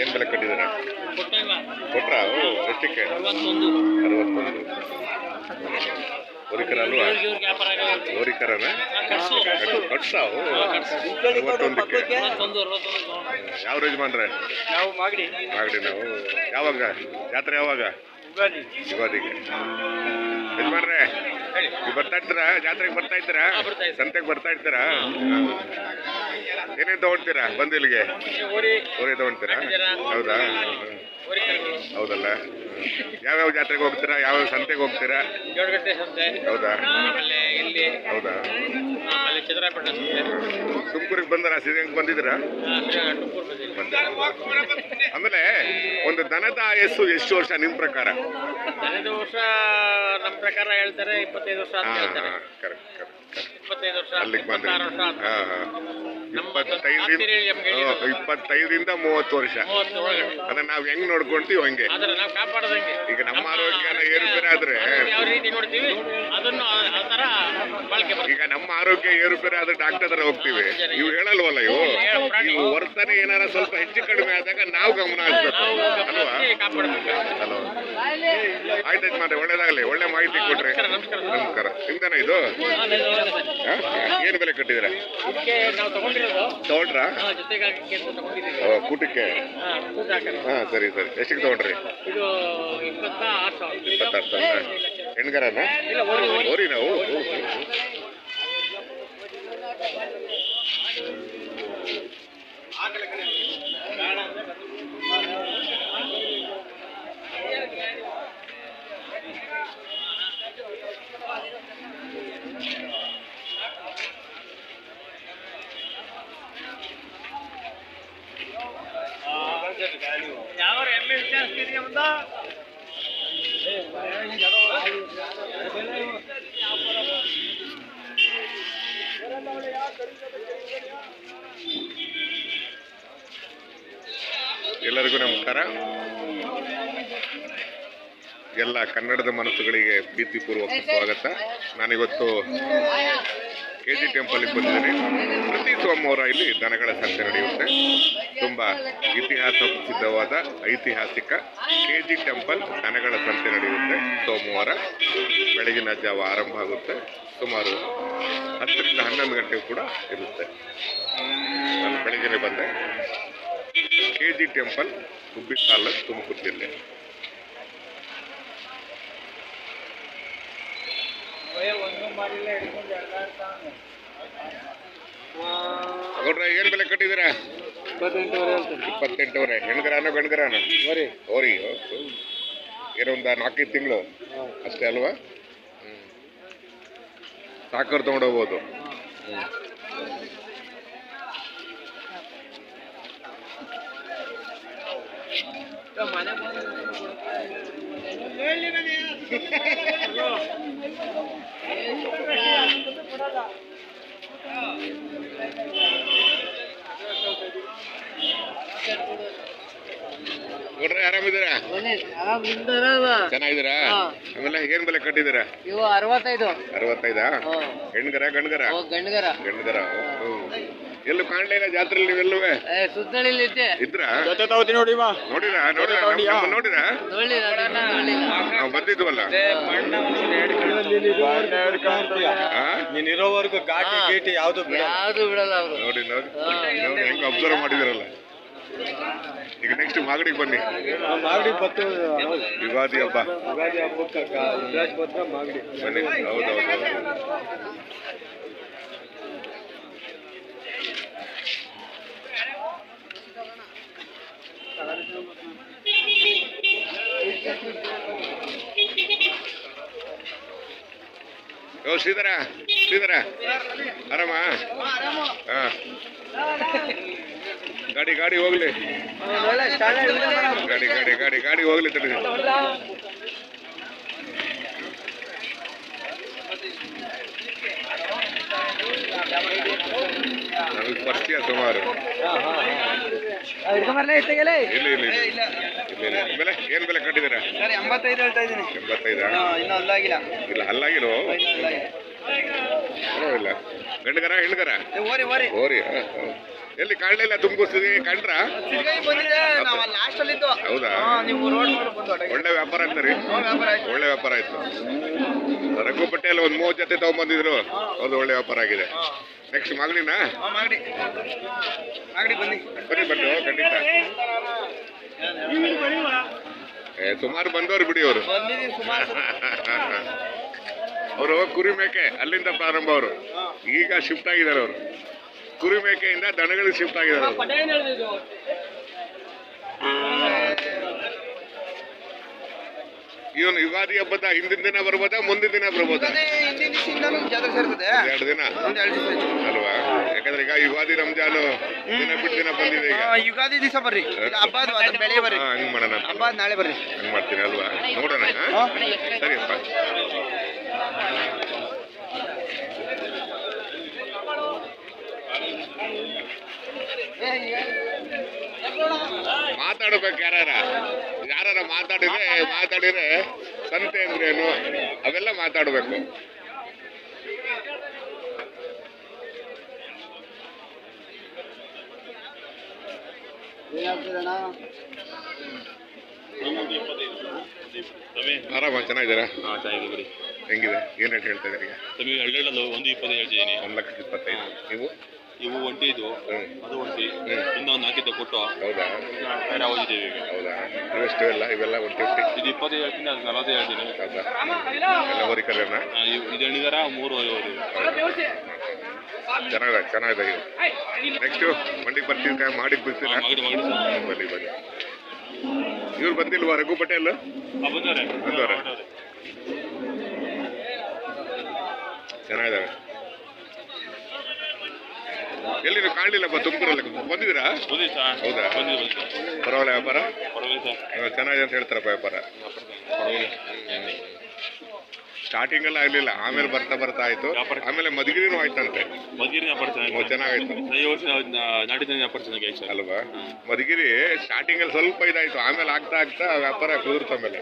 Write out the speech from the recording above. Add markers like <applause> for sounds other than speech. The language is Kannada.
ಏನು ಬೆಲೆ ಕಟ್ಟಿದ್ದೀರಾ? ಕೊಟ್ರ? ಓ ಎಷ್ಟಕ್ಕೆ? ಅರವತ್ತೊಂದು. ಹೋರಿಕರ ಅಲ್ವಾ? ಹೋರಿಕರ ಇವ್ರಿಗೆ ವ್ಯಾಪಾರ ಆಗಲ್ಲ ಹೋರಿಕರನ ಕಟ್ಸು. ಓ ಅರವತ್ತೊಂದಕ್ಕೆ. ಯಾವ ಯಜಮಾನ್ರೆ? ನಾವು ಮಾಗಡಿ. ಮಾಗಡಿ ನಾವು ಯಾವಾಗ? ಜಾತ್ರೆ ಯಾವಾಗ? ಯುಗಾದಿಗೆ. ಯಜಮಾನ್ರೆ ನೀವು ಬರ್ತಾ ಇರ್ತೀರಾ? ಜಾತ್ರೆಗೆ ಬರ್ತಾ ಇರ್ತೀರಾ. ಸಂತೆಗೆ ಬರ್ತಾ ಇರ್ತೀರಾ? ಏನೇನು ತಗೊಳ್ತೀರಾ ಬಂದು ಇಲ್ಲಿಗೆ ಹೋರಿ ತಗೊಳ್ತೀರಾ ಹೌದಾ? ಹೌದಲ್ಲ. ಯಾವ್ಯಾವ ಜಾತ್ರೆಗೆ ಹೋಗ್ತೀರಾ? ಯಾವ್ಯಾವ ಸಂತೆಗೆ ಹೋಗ್ತೀರಾ? ಹೌದಾ? ಹೌದಾ? ಆಮೇಲೆ ಚಂದ್ರಾಪೇಟ ಸಂತೆ ತುಮಕೂರಿಗೆ ಬಂದರಾ ಸಿದ್ಧಗಂಗೆ ಬಂದಿದ್ರ ಆಮೇಲೆ ಒಂದು ದನದ ಆಯಸ್ಸು ಎಷ್ಟು ವರ್ಷ ನಿಮ್ಮ ಪ್ರಕಾರ? ದನದ ವರ್ಷ ನಮ್ಮ ಪ್ರಕಾರ ಹೇಳ್ತಾರೆ ಇಪ್ಪತ್ತೈದು ವರ್ಷ ಅಂತ ಹೇಳ್ತಾರೆ. ಕರೆಕ್ಟ್ ಕರೆಕ್ಟ್ ಇಪ್ಪತ್ತೈದು ವರ್ಷ ಇಪ್ಪತ್ತಾರು ವರ್ಷ ಇಪ್ಪತ್ತೈದರಿಂದ. ಇಪ್ಪತ್ತೈದರಿಂದ ಮೂವತ್ತು ವರ್ಷ. ಅದನ್ನ ನಾವು ಹೆಂಗ್ ನೋಡ್ಕೊಂತೀವಿ ಹಂಗೆ. ಈಗ ನಮ್ಮ ಆರೋಗ್ಯ ಏರುಪೇರು ಆದ್ರೆ. ಈಗ ನಮ್ಮ ಆರೋಗ್ಯ ಏರುಪೇರು ಆದ್ರೆ ಡಾಕ್ಟರ್ ಹತ್ರ ಹೋಗ್ತೀವಿ. ಇವು ಹೇಳಲ್ವಲ್ಲ ಇವು ಇವು ವರ್ತನೆ ಏನಾರ ಸ್ವಲ್ಪ ಹೆಚ್ಚು ಕಡಿಮೆ ಆದಾಗ ನಾವು ಗಮನ ಹರಿಸ್ಬೇಕು. ಅಲ್ವಾ? ಹಲೋ. ಆಯ್ತು ಆಯ್ತು ಮಾತ್ರ ಒಳ್ಳೇದಾಗಲಿ. ಒಳ್ಳೆ ಮಾಹಿತಿ ಕೊಟ್ರಿ. ನಮಸ್ಕಾರ ಇದು? ಏನ್ ಬೆಲೆ ಕಟ್ಟಿದ್ರೆ ತಗೊಂಡ್ರಾ? ಕೂಟಕ್ಕೆ? ಹಾ, ಸರಿ ಸರಿ. ಎಷ್ಟಿಗೆ ತಗೊಂಡ್ರಿ? ಇಪ್ಪತ್ತಾರು ಸಾವಿರ. ಹೆಣ್ಗರನ? ಓರಿ ನಾವು ಎಲ್ಲರಿಗೂ ನಮಸ್ಕಾರ. ಎಲ್ಲ ಕನ್ನಡದ ಮನಸ್ಸುಗಳಿಗೆ ಪ್ರೀತಿಪೂರ್ವಕ ಸ್ವಾಗತ. ನಾನಿವತ್ತು ಕೆ ಜಿ ಟೆಂಪಲ್ಗೆ ಬಂದಿದ್ದೀನಿ. ಪ್ರತಿ ಸೋಮವಾರ ಇಲ್ಲಿ ದನಗಳ ಸಂತೆ ನಡೆಯುತ್ತೆ. ತುಂಬ ಇತಿಹಾಸ ಪ್ರಸಿದ್ಧವಾದ ಐತಿಹಾಸಿಕ ಕೆ ಜಿ ಟೆಂಪಲ್ ದನಗಳ ಸಂತೆ ನಡೆಯುತ್ತೆ ಸೋಮವಾರ. ಬೆಳಗಿನ ಜಾವ ಆರಂಭ ಆಗುತ್ತೆ. ಸುಮಾರು ಹತ್ತರಿಂದ ಹನ್ನೊಂದು ಗಂಟೆಗೂ ಕೂಡ ಇರುತ್ತೆ. ನಾನು ಬೆಳಗ್ಗೆ ಬಂದೆ. K G temple Gubbi taluk Tumakuru ಗೌಡ್ರ ಏನು ಬೆಲೆ ಕಟ್ಟಿದ್ದೀರಾ? ಇಪ್ಪತ್ತೆಂಟುವರೆ ಹೆಣ್ಗರಾನ ಗಂಡ್ಗರಾನ? ಓರಿ ಓರಿ ಏನೋ ಒಂದು ನಾಲ್ಕೈದು ತಿಂಗಳು. ಅಷ್ಟೇ ಅಲ್ವಾ. ಸಾಕರ್ ತಗೊಂಡೋಗ್ಬೋದು. ಹ್ಮ್. <laughs> ಆರಾಮಿದ್ದೀರಾ? ಚೆನ್ನಾಗಿದ್ದೀರಾ? ಆಮೇಲೆ ಏನ್ ಬೆಲೆ ಕಟ್ಟಿದ್ದೀರಾ? ಇವು ಅರವತ್ತೈದು. ಅರವತ್ತೈದಾ? ಹೆಣ್ಗರ ಗಂಡ್ಗರ? ಗಂಡ್ಗರ. ಗಂಡ್ಗರ ಎಲ್ಲೂ ಕಾಣ್ಲಿಲ್ಲ ಜಾತ್ರೆಲಿ ನೀವೆಲ್ಲುವೆ? ಸುತ್ತಳಿಲಿ ಇದ್ದೆ. ಇದ್ರ? ಜೊತೆ ತಗೋತಿ ನೋಡಿ ಮಾ ನೋಡಿ ನೋಡಿರ ನಮ್ಮನ್ನ ನೋಡಿರಾ ನಾವು ಬಂದಿದ್ವಲ್ಲ? ಆ? ನೀನ್ ಇರೋವರೆಗೂ ಹಾ. ಗೀಟಿ ಯಾವ್ದು ಯಾವ್ದು ಬಿಡಲ್ಲ ಅವರು. ನೋಡಿ ನೋಡಿ. ನೋಡಿ ಹೆಂಗ್ ಅಬ್ಸರ್ವ್ ಮಾಡಿದಿರಲ್ಲ. ಈಗ ನೆಕ್ಸ್ಟ್ ಮಾಗಡಿಗೆ ಬನ್ನಿ. ಮಾಗಡಿ ಬತ್ತು ಯುಗಾದಿ ಹಬ್ಬ. ಯುಗಾದಿ ಹಬ್ಬಕ್ಕೆ ಬನ್ನಿ. ಹೌದೌದು ಓ ಶ್ರೀಧರ ಶ್ರೀಧರ. ಆರಾಮ? ಹಾ ಗಾಡಿ ಗಾಡಿ ಹೋಗ್ಲಿ. ಗಾಡಿ ಗಾಡಿ ಗಾಡಿ ಗಾಡಿ ಹೋಗ್ಲಿ ತಡಿ. ಪರಿಚಯ ಸುಮಾರು. ಇಲ್ಲ ಇಲ್ಲ. ಇಲ್ಲ ಇಲ್ಲ ಇಲ್ಲ ಬೆಲೆ ಏನ್ ಬೆಲೆ ಕಟ್ಟಿದ್ದೀರಾ? ಎಂಬತ್ತೈದು ಹೇಳ್ತಾ ಇದ್ದೀನಿ. ಎಂಬತ್ತೈದಾ? ಇನ್ನೂ ಅಲ್ಲಾಗಿಲ್ಲ ಇಲ್ಲ ಹಲ್ಲಾಗಿರೋ ಪರವಾಗಿಲ್ಲ. ಗಂಡಗರ ಹೆಣ್ಗರ ಓರಿ ಓರಿ. ಓರಿ ಎಲ್ಲಿ ಕಾಣಲಿಲ್ಲ ಕಂಡ್ರ? ಹೌದಾ. ಒಳ್ಳೆ ವ್ಯಾಪಾರ ಅಂತಾರಿ ಹ್ಮ್, ವ್ಯಾಪಾರ ಆಯ್ತು. ಒಳ್ಳೆ ವ್ಯಾಪಾರ ಆಯ್ತು. ರಘು ಪಟೇಲ್ ಒಂದ್ ಮೂವತ್ತು ಜೊತೆ ತಗೊಂಬಂದಿದ್ರು. ಅದು ಒಳ್ಳೆ ವ್ಯಾಪಾರ ಆಗಿದೆ. ನೆಕ್ಸ್ಟ್ ಮಾಗಡಿನಾ? ಬನ್ನಿ. ಬನ್ನಿ ಬನ್ನಿ ಖಂಡಿತ. ಸುಮಾರು ಬಂದವ್ರು ಬಿಡಿ ಅವರು. ಅವರು ಕುರಿ ಮೇಕೆ ಅಲ್ಲಿಂದ ಪ್ರಾರಂಭ ಅವರು. ಈಗ ಶಿಫ್ಟ್ ಆಗಿದ್ದಾರೆ ಅವರು. ಕುರಿ ಮೇಕೆಯಿಂದ ದನಗಳಿಗೆ ಶಿಫ್ಟ್ ಆಗಿದ್ದಾರೆ ಅವರು. ಇವನು ಯುಗಾದಿ ಹಬ್ಬದ ಹಿಂದಿನ ದಿನ ಬರ್ಬೋದಾ ಮುಂದಿನ ದಿನ ಬರ್ಬೋದಾ? ಎರಡು ದಿನ? ಅಲ್ವಾ? ಈಗ ಯುಗಾದಿ ರಂಜಾನ್ ದಿನ ಬಿಟ್ಟು ದಿನ ಬಂದಿದೆ ಈಗ. ಯುಗಾದಿ ದಿವಸ ಬರ್ರಿ. ಇದು ಅದು ಬೆಳೆ ಬರ್ರಿ. ಹಾ ಹಂಗ್ ಮಾಡೋಣ ಅಂತ. ಹಬ್ಬದ ನಾಳೆ ಬರ್ರಿ. ಹಂಗ್ ಮಾಡ್ತೀನಿ ಅಲ್ವಾ? ನೋಡೋಣ ಸರಿ ಅಪ್ಪ. ಸರಿಯಪ್ಪ ಮಾತಾಡ್ಬೇಕು ಯಾರಾರ? ಯಾರಾರ ಮಾತಾಡಿದ್ರೆ ಮಾತಾಡಿದ್ರೆ ಸಂತೆ ಅಂದ್ರೇನು? ಅವೆಲ್ಲ ಮಾತಾಡ್ಬೇಕು. ಆರಾಮ ಚೆನ್ನಾಗಿದ್ದೀರಾ? ಹಾಂ ಚೆನ್ನಾಗಿದೆ ಹೆಂಗಿದೆ? ಏನ್ ರೇಟ್ ಹೇಳ್ತಾ ಇದ್ದೀರಿ? ತಮಗೆ ಎರಡೆರಡಲ್ಲ ಒಂದು ಇಪ್ಪತ್ತು ಹೇಳ್ತಿದ್ದೀನಿ ಒಂದ್ ಲಕ್ಷದ ಇಪ್ಪತ್ತೈದು. ನೀವು? ಇವು ಒಂಟಿ ಇದು. ಅದು ಒಂಟಿ. ಇನ್ನೊಂದು ನಾಲ್ಕಿದ್ದ ಕೊಟ್ಟು. ಹೌದಾ? ಬೇರೆ ಹೋಗಿದ್ದೀವಿ ಈಗ. ಹೌದಾ? ಇವೆಷ್ಟು ಎಲ್ಲ? ಇವೆಲ್ಲ ಒಂಟಿ ಇದು ಇಪ್ಪತ್ತೈದು ಹೇಳ್ತೀನಿ ಅದು ನಲವತ್ತು ಹೇಳ್ತೀನಿ. ಹೌದಾ? ಎಲ್ಲ ಹೋರಿಕರೇನ ಇದು ಎಣಿಗಾರ ಮೂರು ಹೋರಿ ಚೆನ್ನಾಗಿದೆ ಚೆನ್ನಾಗಿದೆ ಇದು. ನೆಕ್ಸ್ಟು ಮಂಡಿಗೆ ಬರ್ತೀನಿ ಮಾಡಿಗೆ ಹ್ಮ್, ಬನ್ನಿ ಬನ್ನಿ. ಇವ್ರು ಬಂದಿಲ್ವಾ ರಘು ಪಟೇಲ್? ಬಂದವ್ರೆ. ಚೆನ್ನಾಗಿದ್ದಾವೆ ಎಲ್ಲಿ ನೀವು ಕಾಣಲಿಲ್ಲಪ್ಪ ತುಮಕೂರಲ್ಲಿ ಬಂದಿದ್ದೀರಾ? ಹೌದಾ? ಪರವಾಗಿಲ್ಲ ವ್ಯಾಪಾರ? ಚೆನ್ನಾಗಿದೆ ಅಂತ ಹೇಳ್ತಾರಪ್ಪ ವ್ಯಾಪಾರ. ಸ್ಟಾರ್ಟಿಂಗ್ ಎಲ್ಲ ಆಗ್ಲಿಲ್ಲ. ಆಮೇಲೆ ಬರ್ತಾ ಬರ್ತಾ ಆಯ್ತು. ಆಮೇಲೆ ಮಧುಗಿರಿನೂ ಆಯ್ತಂತೆ. ವ್ಯಾಪಾರ ಚೆನ್ನಾಗಿ ಚೆನ್ನಾಗಾಯ್ತು. ನಾಡಿನ ವ್ಯಾಪಾರ ಚೆನ್ನಾಗಿ ಸರ್. ಅಲ್ವಾ? ಮಧುಗಿರಿ ಸ್ಟಾರ್ಟಿಂಗ್ ಅಲ್ಲಿ ಸ್ವಲ್ಪ ಇದಾಯ್ತು. ಆಮೇಲೆ ಆಗ್ತಾ ಆಗ್ತಾ ವ್ಯಾಪಾರ ಕುದುರ್ತ ಮೇಲೆ